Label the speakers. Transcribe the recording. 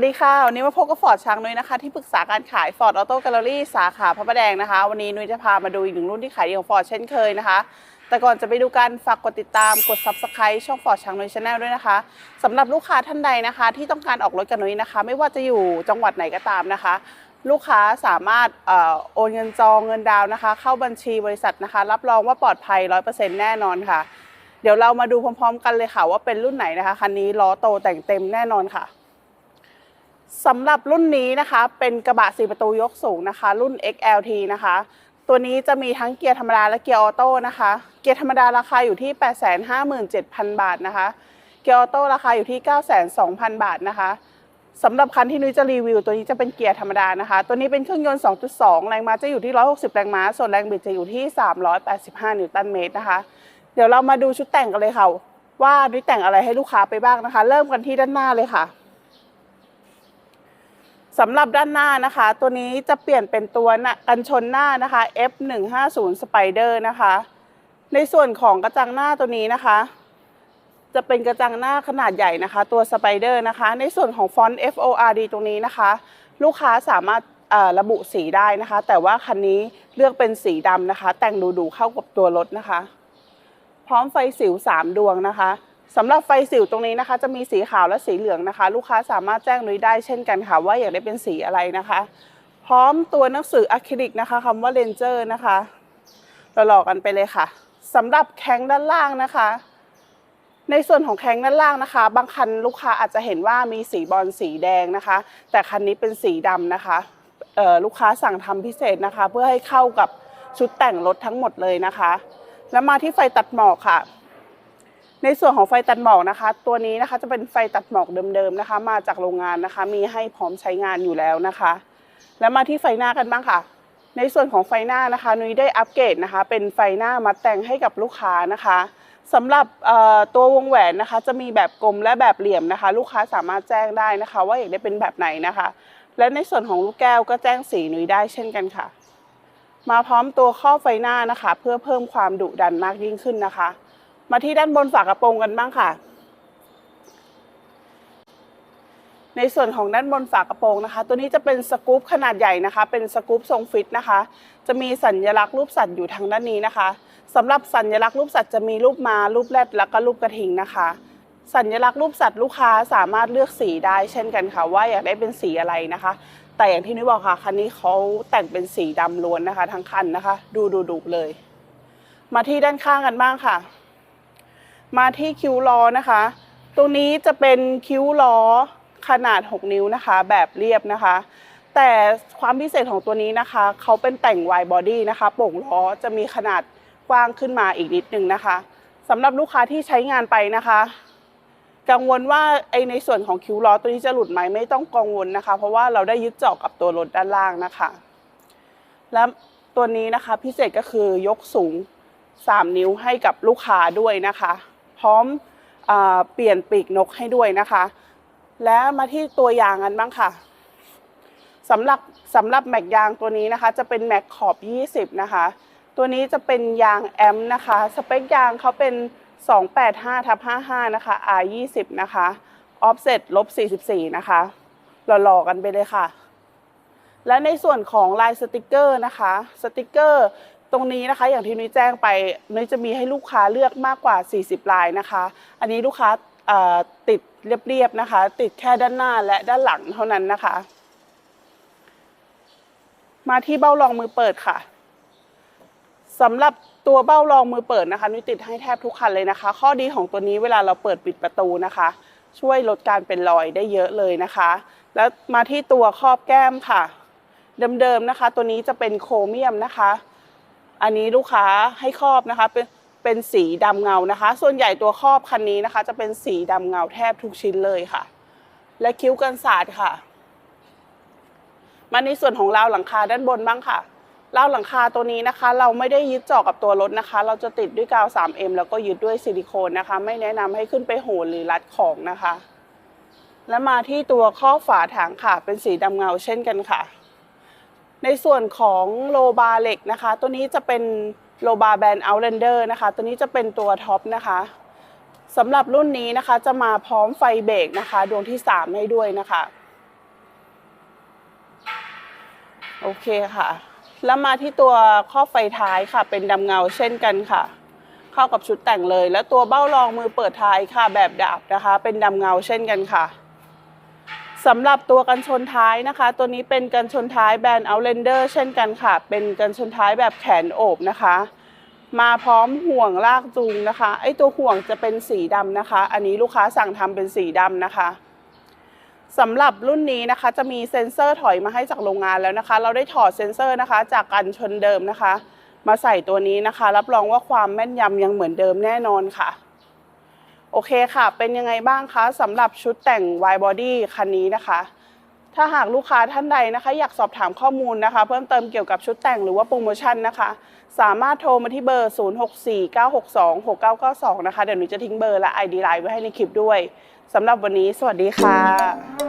Speaker 1: วัสดีค่ะ วันนี้มาพบกับฟอร์ดช้างนุ้ยนะคะ ที่ปรึกษาการขายฟอร์ดออโต้แกลเลอรี่สาขาพระประแดงนะคะ วันนี้นุ้ยจะพามาดูอีกหนึ่งรุ่นที่ขายดีของฟอร์ดเช่นเคยนะคะ แต่ก่อนจะไปดูกันฝากกดติดตามกด Subscribe ช่องฟอร์ดช้างนุ้ยชาแนลด้วยนะคะสำหรับลูกค้าท่านใดนะคะ ที่ต้องการออกรถกับนุ้ยนะคะ ไม่ว่าจะอยู่จังหวัดไหนก็ตามนะคะ ลูกค้าสามารถออโอนเงินจองเงินดาวน์นะคะ เข้าบัญชีบริษัทนะคะ รับรองว่าปลอดภัย 100%แน่นอนค่ะ เดี๋ยวเรามาดูพร้อมๆ กันเลยค่ะว่าเป็นรุ่นไหนนะคะคันนี้ล้อโตแต่งเต็มแน่นอนค่ะ สำหรับรุ่นนี้นะคะเป็นกระบะ4ประตูยกสูงนะคะ รุ่น XLT นะคะ ตัวนี้จะมีทั้งเกียร์ธรรมดาและเกียร์ออโต้นะคะ เกียร์ธรรมดาราคาอยู่ที่ 857,000 บาทนะคะ เกียร์ออโต้ราคาอยู่ที่ 902,000 บาทนะคะสำหรับคันที่นุ้ยจะรีวิว ตัวนี้จะเป็นเกียร์ธรรมดานะคะ ตัวนี้เป็นเครื่องยนต์ 2.2 แรงม้าจะอยู่ที่ 160 แรงม้า ส่วนแรงบิดจะอยู่ที่ 385 นิวตันเมตรนะคะ เดี๋ยวเรามาดูชุดแต่งกันเลยค่ะ ว่านุ้ยแต่งอะไรให้ลูกค้าไปบ้างนะคะ เริ่มกันที่ด้านหน้าเลยค่ะ สำหรับด้านหน้านะคะ ตัวนี้จะเปลี่ยนเป็นตัวกันชนหน้านะคะ F150 Spider นะคะ ในส่วนของกระจังหน้าตัวนี้นะคะ จะเป็นกระจังหน้าขนาดใหญ่นะคะ ตัว Spider นะคะ ในส่วนของฟอนต์ FORD ตรงนี้นะคะ ลูกค้าสามารถระบุสีได้นะคะ แต่ว่าคันนี้เลือกเป็นสีดำนะคะ แต่งดูๆเข้ากับตัวรถนะคะ พร้อมไฟสิว 3 ดวงนะคะ สำหรับไฟสิวตรงนี้นะคะ จะมีสีขาวและสีเหลืองนะคะ ลูกค้าสามารถแจ้งนุ้ยได้เช่นกันค่ะ ว่าอยากได้เป็นสีอะไรนะคะ พร้อมตัวหนังสืออะคริลิกนะคะคำว่าเลนเจอร์นะคะเราหลอกกันไปเลยค่ะสำหรับแข้งด้านล่างนะคะ ในส่วนของแข้งด้านล่างนะคะ บางคันลูกค้าอาจจะเห็นว่ามีสีบอลสีแดงนะคะ แต่คันนี้เป็นสีดำนะคะลูกค้าสั่งทำพิเศษนะคะ เพื่อให้เข้ากับชุดแต่งรถทั้งหมดเลยนะคะ แล้วมาที่ไฟตัดหมอกค่ะ ในส่วนของไฟตัดหมอกนะคะ ตัวนี้นะคะจะเป็นไฟตัดหมอกเดิมๆนะคะ มาจากโรงงานนะคะ มีให้พร้อมใช้งานอยู่แล้วนะคะ แล้วมาที่ไฟหน้ากันบ้างค่ะ ในส่วนของไฟหน้านะคะนุ้ยได้อัปเกรดนะคะ เป็นไฟหน้ามาแต่งให้กับลูกค้านะคะสำหรับตัววงแหวนนะคะ จะมีแบบกลมและแบบเหลี่ยมนะคะ ลูกค้าสามารถแจ้งได้นะคะ ว่าอยากได้เป็นแบบไหนนะคะ และในส่วนของลูกแก้วก็แจ้งสีนุ้ยได้เช่นกันค่ะ มาพร้อมตัวข้อไฟหน้านะคะ เพื่อเพิ่มความดุดันมากยิ่งขึ้นนะคะ มาที่ด้านบนฝากระโปรงกันบ้างค่ะ ในส่วนของด้านบนฝากระโปรงนะคะ ตัวนี้จะเป็นสกู๊ปขนาดใหญ่นะคะ เป็นสกู๊ปทรงฟิตนะคะ จะมีสัญลักษณ์รูปสัตว์อยู่ทางด้านนี้นะคะสำหรับสัญลักษณ์รูปสัตว์จะมีรูปม้ารูปแรดแล้วก็รูปกระทิงนะคะ สัญลักษณ์รูปสัตว์ลูกค้าสามารถเลือกสีได้ เช่นกันค่ะ ว่าอยากได้เป็นสีอะไรนะคะ แต่อย่างที่นุ้ยบอกค่ะคันนี้เขาแต่งเป็นสีดำล้วนนะคะ ทั้งคันนะคะ ดูดูดุเลย มาที่ด้านข้างกันบ้างค่ะ มาที่คิ้วล้อนะคะ ตรงนี้จะเป็นคิ้วล้อขนาด 6 นิ้วนะคะ แบบเรียบนะคะ แต่ความพิเศษของตัวนี้นะคะ เขาเป็นแต่ง wide body นะคะ โป่งล้อจะมีขนาดกว้างขึ้นมาอีกนิดนึงนะคะสำหรับลูกค้าที่ใช้งานไปนะคะ กังวลว่าไอในส่วนของคิ้วล้อตัวนี้จะหลุดไหมไม่ต้องกังวลนะคะ เพราะว่าเราได้ยึดเจาะกับตัวรถด้านล่างนะคะ และตัวนี้นะคะพิเศษก็คือยกสูง 3 นิ้วให้กับลูกค้าด้วยนะคะ พร้อมเปลี่ยนปีกนกให้ด้วยนะคะ และมาที่ตัวยางกันบ้างค่ะสำหรับสำหรับแม็กยางตัวนี้นะคะ จะเป็นแม็กขอบ 20 นะคะ ตัวนี้จะเป็นยางแอมนะคะ สเปคยางเขาเป็น 285ทับ55 นะคะ R20 นะคะ offset ลบ44 นะคะหล่อๆกันไปเลยค่ะ และในส่วนของลายสติกเกอร์นะคะ สติกเกอร์ ตรงนี้นะคะ อย่างที่นุ้ยแจ้งไปนุ้ยจะมีให้ลูกค้าเลือกมากกว่า 40 ลายนะคะ อันนี้ลูกค้าติดเรียบๆนะคะ ติดแค่ด้านหน้าและด้านหลังเท่านั้นนะคะ มาที่เบ้ารองมือเปิดค่ะสำหรับตัวเบ้ารองมือเปิดนะคะนุ้ยติดให้แทบทุกคันเลยนะคะ ข้อดีของตัวนี้เวลาเราเปิดปิดประตูนะคะ ช่วยลดการเป็นรอยได้เยอะเลยนะคะ แล้วมาที่ตัวครอบแก้มค่ะ เดิมๆนะคะ ตัวนี้จะเป็นโครเมียมนะคะ อันนี้ลูกค้าให้ครอบนะคะเป็นเป็นสีดำเงานะคะ ส่วนใหญ่ตัวครอบคันนี้นะคะ จะเป็นสีดำเงาแทบทุกชิ้นเลยค่ะ และคิ้วกันศาสตร์ค่ะ มาในส่วนของราวหลังคาด้านบนบ้างค่ะราวหลังคาตัวนี้นะคะ เราไม่ได้ยึดเจาะกับตัวรถนะคะ เราจะติดด้วยกาว 3M แล้วก็ยึดด้วยซิลิโคนนะคะ ไม่แนะนำให้ขึ้นไปโหนหรือรัดของนะคะ และมาที่ตัวข้อบฝาถังค่ะ เป็นสีดำเงาเช่นกันค่ะ ในส่วนของโลบาเหล็กนะคะ ตัวนี้จะเป็นโลบาแบรนด์เอาเลนเดอร์นะคะ ตัวนี้จะเป็นตัวท็อปนะคะสำหรับรุ่นนี้นะคะจะมาพร้อมไฟเบรกนะคะ ดวงที่ 3 ให้ด้วยนะคะ โอเคค่ะ แล้วมาที่ตัวข้อไฟท้ายค่ะ เป็นดำเงาเช่นกันค่ะ เข้ากับชุดแต่งเลย และตัวเบ้ารองมือเปิดท้ายค่ะ แบบดาบนะคะ เป็นดำเงาเช่นกันค่ะ สำหรับตัวกันชนท้ายนะคะ ตัวนี้เป็นกันชนท้ายแบรนด์ Outlander เช่นกันค่ะ เป็นกันชนท้ายแบบแขนโอบนะคะ มาพร้อมห่วงลากจูงนะคะไอตัวห่วงจะเป็นสีดำนะคะ อันนี้ลูกค้าสั่งทำเป็นสีดำนะคะสำหรับรุ่นนี้นะคะจะมีเซ็นเซอร์ถอยมาให้จากโรงงานแล้วนะคะ เราได้ถอดเซ็นเซอร์นะคะ จากกันชนเดิมนะคะ มาใส่ตัวนี้นะคะ รับรองว่าความแม่นยำยังเหมือนเดิมแน่นอนค่ะ โอเคค่ะ เป็นยังไงบ้างคะสำหรับชุดแต่ง Y Body คันนี้นะคะ ถ้าหากลูกค้าท่านใดนะคะ อยากสอบถามข้อมูลนะคะ เพิ่มเติมเกี่ยวกับชุดแต่งหรือว่าโปรโมชั่นนะคะ สามารถโทรมาที่เบอร์ 0649626992 นะคะ เดี๋ยวหนูจะทิ้งเบอร์และ ID ไลน์ไว้ให้ในคลิปด้วยสำหรับวันนี้ สวัสดีค่ะ